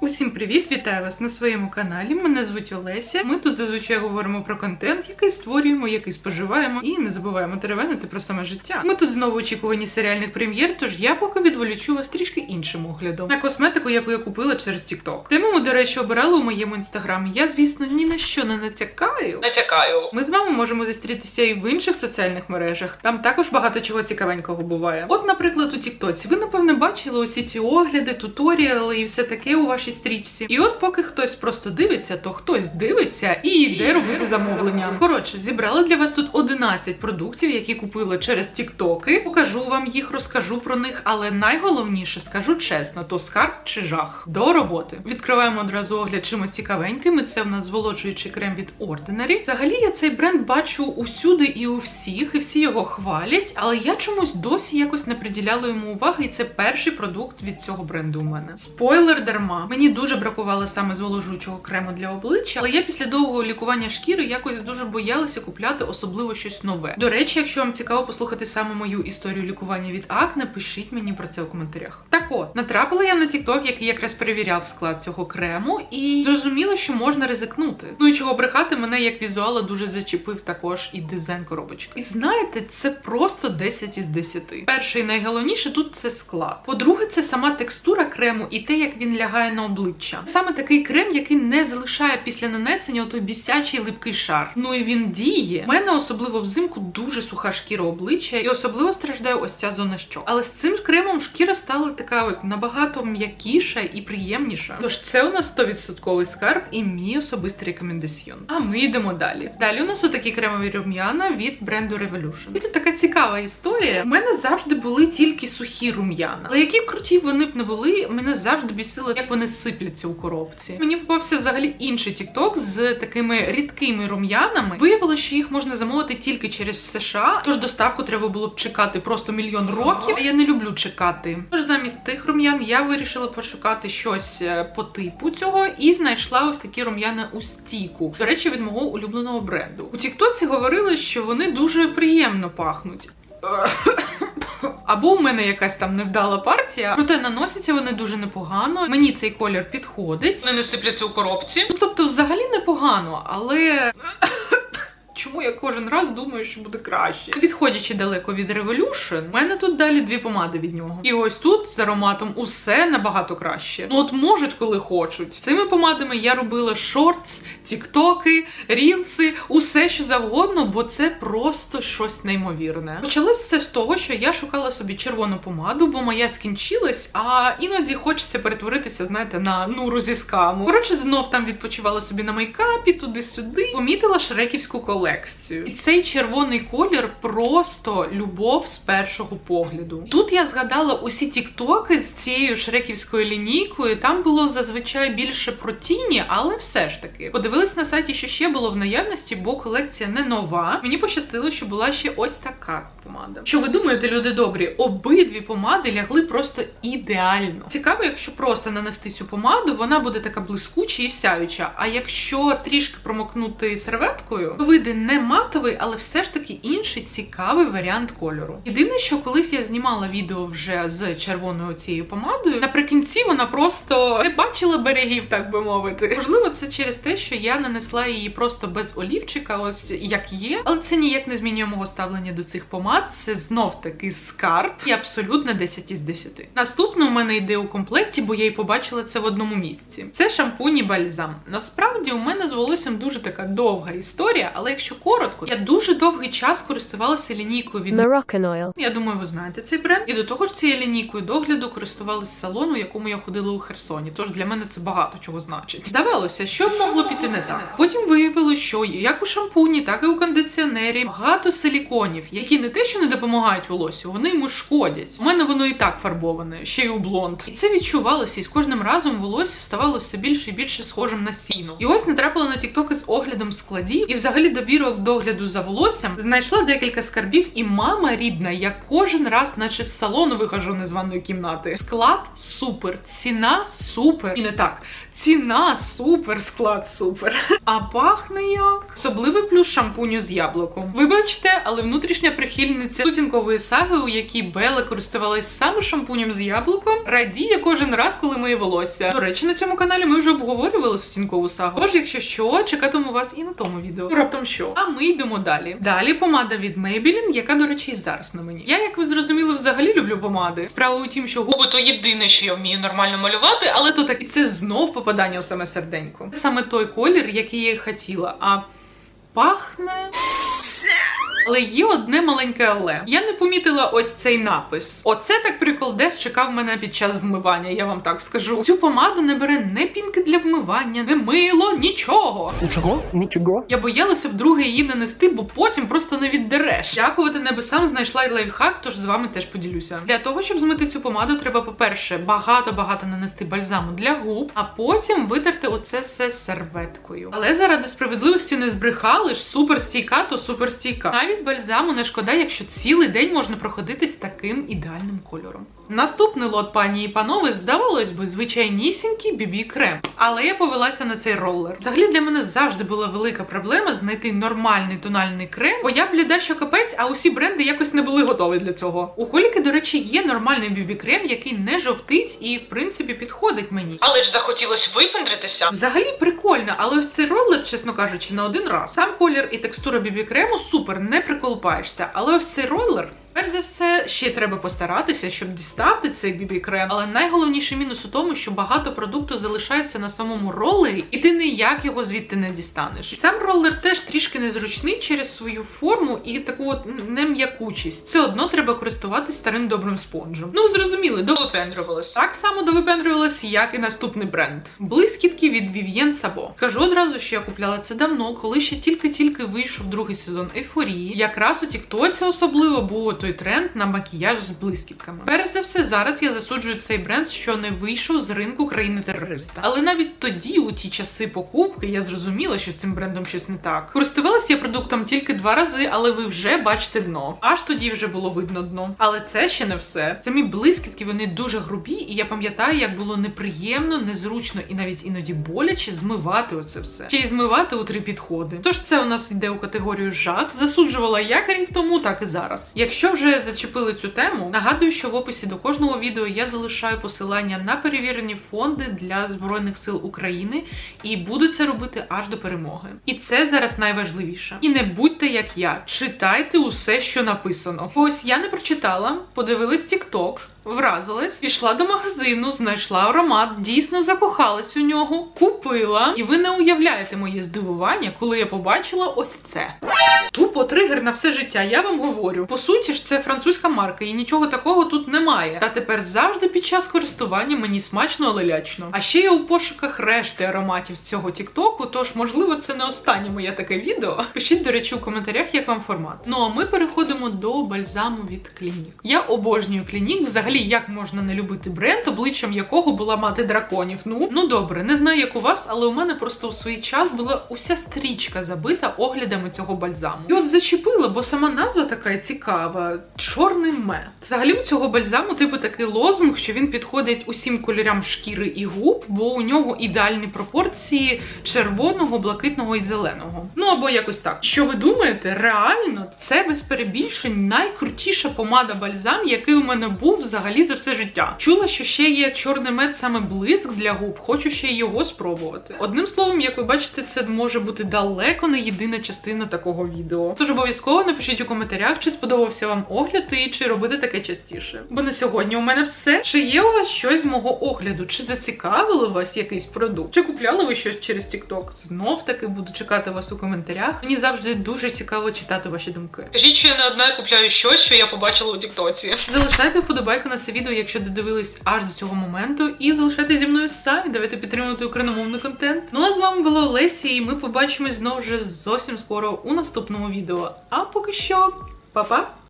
Усім привіт! Вітаю вас на своєму каналі. Мене звуть Олеся. Ми тут зазвичай говоримо про контент, який створюємо, який споживаємо, і не забуваємо теревенити про саме життя. Ми тут знову очікувані серіальних прем'єр, тож я поки відволічу вас трішки іншим оглядом на косметику, яку я купила через TikTok. Тему ми, до речі, обирали у моєму інстаграмі. Я, звісно, ні на що не натякаю. Натякаю. Ми з вами можемо зустрітися і в інших соціальних мережах. Там також багато чого цікавенького буває. От, наприклад, у Тіктоці ви напевне бачили усі ці огляди, туторіали і все таке у вашій стрічці. І от, поки хтось просто дивиться, то хтось дивиться і йде робити замовлення. Коротше, зібрала для вас тут 11 продуктів, які купила через Тіктоки. Покажу вам їх, розкажу про них, але найголовніше скажу чесно: то скарб чи жах. До роботи. Відкриваємо одразу огляд чимось цікавеньким. І Це в нас зволоджуючий крем від Ordinary. Взагалі я цей бренд бачу усюди і у всіх, і всі його хвалять, але я чомусь досі якось не приділяла йому уваги, і це перший продукт від цього бренду у мене. Спойлер дарма. Мені дуже бракувало саме зволожуючого крему для обличчя, але я після довгого лікування шкіри якось дуже боялася купляти особливо щось нове. До речі, якщо вам цікаво послухати саме мою історію лікування від акне, пишіть мені про це у коментарях. Так от, натрапила я на TikTok, який якраз перевіряв склад цього крему, і зрозуміла, що можна ризикнути. Ну і чого брехати, мене як візуала дуже зачепив також і дизайн коробочки. І знаєте, це просто 10 із 10. Перше і найголовніше тут це склад. По-друге, це сама текстура крему і те, як він лягає на обличчя. Саме такий крем, який не залишає після нанесення отой бісячий липкий шар. Ну і він діє. У мене особливо взимку дуже суха шкіра обличчя, і особливо страждає ось ця зона щок. Але з цим кремом шкіра стала така от набагато м'якіша і приємніша. Тож це у нас 100% скарб і мій особистий рекомендаціон. А ми йдемо далі. Далі у нас отакі кремові рум'яна від бренду Revolution. І тут така цікава історія. У мене завжди були тільки сухі рум'яна. Але які круті вони б не були, мене завжди бісило, як вони сипляться у коробці. Мені попався взагалі інший тікток з такими рідкими рум'янами. Виявилося, що їх можна замовити тільки через США, тож доставку треба було б чекати просто мільйон років. А я не люблю чекати. Тож замість тих рум'ян я вирішила пошукати щось е, по типу цього і знайшла ось такі рум'яни у стіку. До речі, від мого улюбленого бренду. У Тіктоці говорили, що вони дуже приємно пахнуть. Або у мене якась там невдала партія, проте наносяться вони дуже непогано. Мені цей колір підходить. Вони не сипляться у коробці. Ну тобто, взагалі непогано, але. Чому я кожен раз думаю, що буде краще? Відходячи далеко від Revolution, у мене тут далі дві помади від нього. І ось тут з ароматом усе набагато краще. Ну от можуть, коли хочуть. Цими помадами я робила шортс, тіктоки, рілси, усе що завгодно, бо це просто щось неймовірне. Почалось все з того, що я шукала собі червону помаду, бо моя скінчилась, а іноді хочеться перетворитися, знаєте, на нуру зі скаму. Коротше, знов там відпочивала собі на мейкапі, туди-сюди. Помітила шреківську колекцію. І цей червоний колір просто любов з першого погляду. Тут я згадала усі тіктоки з цією шреківською лінійкою. Там було зазвичай більше про тіні, але все ж таки подивилась на сайті, що ще було в наявності, бо колекція не нова. Мені пощастило, що була ще ось така помада. Що ви думаєте, люди добрі? Обидві помади лягли просто ідеально. Цікаво, якщо просто нанести цю помаду, вона буде така блискуча і сяюча. А якщо трішки промокнути серветкою, то вийде не матовий, але все ж таки інший цікавий варіант кольору. Єдине, що колись я знімала відео вже з червоною цією помадою, наприкінці вона просто не бачила берегів, так би мовити. Можливо, це через те, що я нанесла її просто без олівчика, ось як є, але це ніяк не змінює мого ставлення до цих помад. Це знов таки скарб і абсолютно 10 із 10. Наступне у мене йде у комплекті, бо я й побачила це в одному місці. Це шампунь і бальзам. Насправді у мене з волоссям дуже така довга історія, але якщо коротко, я дуже довгий час користувалася лінійкою від Moroccan oil. я думаю, ви знаєте цей бренд. І до того ж цією лінійкою догляду користувалися салону, в якому я ходила у Херсоні. Тож для мене це багато чого значить. Здавалося, що б могло піти не так. Потім виявилося, що як у шампуні, так і у кондиціонері багато силіконів, які не те, що не допомагають волосю, вони йому шкодять. У мене воно і так фарбоване, ще й у блонд. І це відчувалося, і з кожним разом волосся ставало все більше і більше схожим на сіно. І ось натрапила на тіктоки з оглядом складів і взагалі добірок догляду за волоссям. Знайшла декілька скарбів, і мама рідна, я кожен раз, наче з салону вихожу не з ванної кімнати. Склад супер, ціна супер. І не так. Ціна супер, склад супер. А пахне як. Особливий плюс шампуню з яблуком. Вибачте, але внутрішня прихильниця сутінкової саги, у якій Бела користувалась саме шампунем з яблуком, радіє кожен раз, коли миє волосся. До речі, на цьому каналі ми вже обговорювали сутінкову сагу. Тож, якщо що, чекатиму вас і на тому відео. Раптом що. А ми йдемо далі. Далі помада від Maybelline, яка, до речі, і зараз на мені. Я, як ви зрозуміли, взагалі люблю помади. Справа у тім, що губи то єдине, що я вмію нормально малювати, але то так і це знов попадання у саме серденько. Саме той колір, який я хотіла. А пахне. Але є одне маленьке але. Я не помітила ось цей напис. Оце так приколдес чекав мене під час вмивання, я вам так скажу. Цю помаду не бере не пінки для вмивання, не мило, нічого. Нічого? Нічого. Я боялася вдруге її нанести, бо потім просто не віддереш. Дякувати небесам знайшла й лайфхак, тож з вами теж поділюся. Для того, щоб змити цю помаду, треба, по-перше, багато-багато нанести бальзаму для губ, а потім витерти оце все серветкою. Але заради справедливості не збрехали ж супер стійка, то супер стійка. Навіть бальзаму не шкода, якщо цілий день можна проходитись таким ідеальним кольором. Наступний лот пані і панове, здавалось би, звичайнісінький бібі крем. Але я повелася на цей ролер. Взагалі для мене завжди була велика проблема знайти нормальний тональний крем, бо я бліда, що капець, а усі бренди якось не були готові для цього. У Холіки, до речі, є нормальний бібі крем, який не жовтить і в принципі підходить мені. Але ж захотілось випендритися. Взагалі прикольно, але ось цей ролер, чесно кажучи, на один раз. Сам колір і текстура бібі крему супер, не приколупаєшся. Але ось цей ролер. Перш за все, ще треба постаратися, щоб дістати цей бібі крем. Але найголовніший мінус у тому, що багато продукту залишається на самому ролері, і ти ніяк його звідти не дістанеш. Сам ролер теж трішки незручний через свою форму і таку от нем'якучість. Все одно треба користуватись старим добрим спонжем. Ну зрозуміли, довипендрювалась. Так само довипендрювалась, як і наступний бренд. Блискітки від Vivien Sabo. Скажу одразу, що я купляла це давно, коли ще тільки-тільки вийшов другий сезон ейфорії. Якраз у Тіктоці особливо було той тренд на макіяж з блискітками. Перш за все, зараз я засуджую цей бренд, що не вийшов з ринку країни терориста. Але навіть тоді, у ті часи покупки, я зрозуміла, що з цим брендом щось не так. Користувалася я продуктом тільки два рази, але ви вже бачите дно. Аж тоді вже було видно дно. Але це ще не все. Самі блискітки вони дуже грубі, і я пам'ятаю, як було неприємно, незручно і навіть іноді боляче змивати оце все. Ще й змивати у три підходи. Тож це у нас йде у категорію жах. Засуджувала як рік тому, так і зараз. Якщо вже зачепили цю тему, нагадую, що в описі до кожного відео я залишаю посилання на перевірені фонди для збройних сил України і буду це робити аж до перемоги. І це зараз найважливіше. І не будьте як я, читайте усе, що написано. Ось я не прочитала, подивилась TikTok, Вразилась, пішла до магазину, знайшла аромат, дійсно закохалась у нього, купила. І ви не уявляєте моє здивування, коли я побачила ось це. Тупо тригер на все життя, я вам говорю. По суті ж, це французька марка, і нічого такого тут немає. Та тепер завжди під час користування мені смачно, але лячно. А ще я у пошуках решти ароматів з цього тіктоку, тож, можливо, це не останнє моє таке відео. Пишіть, до речі, у коментарях, як вам формат. Ну а ми переходимо до бальзаму від Клінік. Я обожнюю Клінік. Взагалі, як можна не любити бренд, обличчям якого була мати драконів. Ну ну добре, не знаю, як у вас, але у мене просто у свій час була уся стрічка забита оглядами цього бальзаму. І от зачепила, бо сама назва така цікава: чорний мед. Взагалі у цього бальзаму, типу, такий лозунг, що він підходить усім кольорам шкіри і губ, бо у нього ідеальні пропорції червоного, блакитного і зеленого. Ну або якось так. Що ви думаєте? Реально, це без перебільшень найкрутіша помада бальзам, який у мене був взагалі за все життя. Чула, що ще є чорний мед саме блиск для губ. Хочу ще його спробувати. Одним словом, як ви бачите, це може бути далеко не єдина частина такого відео. Тож обов'язково напишіть у коментарях, чи сподобався вам огляд і чи робити таке частіше. Бо на сьогодні у мене все. Чи є у вас щось з мого огляду? Чи зацікавили вас якийсь продукт? Чи купляли ви щось через TikTok? Знов таки буду чекати вас у коментарях. Мені завжди дуже цікаво читати ваші думки. Кажіть, що я не одна купляю щось, що я побачила у Тіктоці. Залишайте вподобайку на це відео, якщо додивились аж до цього моменту, і залишайте зі мною самі. Давайте підтримувати україномовний контент. Ну а з вами була Олесі, і ми побачимось знову вже зовсім скоро у наступному відео. А поки що, па-па!